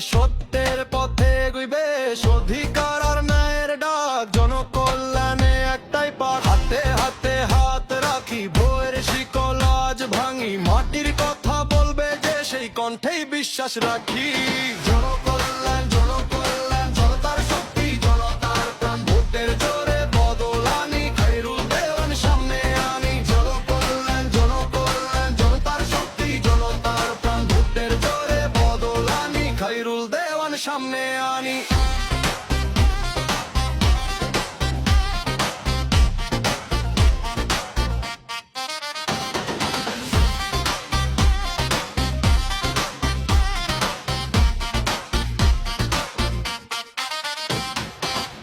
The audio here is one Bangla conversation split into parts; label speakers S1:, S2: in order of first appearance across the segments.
S1: সত্যের পথে গুইবে অধিকার আর ন্যায়ের ডাক। জনকল্যাণে একটাই পাঠ। হাতে হাতে হাত রাখি বইয়ের শিকল আজ ভাঙি। মাটির কথা বলবে যে, সেই কণ্ঠেই বিশ্বাস রাখি। সামনে আনি।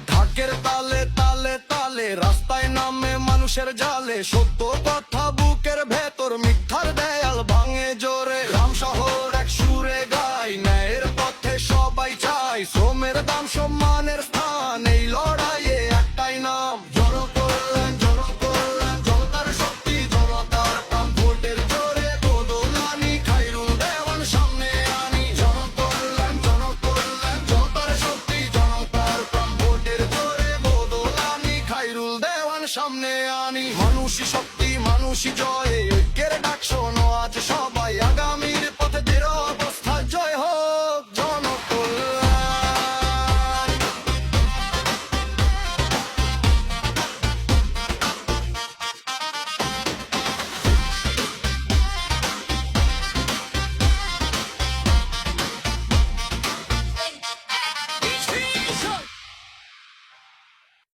S1: ঢাকের তালে তালে তালে রাস্তায় নামে মানুষের জালে সত্য সম্মানের স্থান, এই লড়াইয়ে একটাই নাম। জনতার শক্তি, জনতার কাম ভোটের জোরে খাইরুল দেওয়ান সামনে আনি। জনকল্যাণ জনকল্যাণ জনতার শক্তি, জনতার কাম ভোটের জোরে আনি খাইরুল দেওয়ান সামনে আনি। মানুষই শক্তি, মানুষই জয়, ঐক্যের ডাক শোনো আছে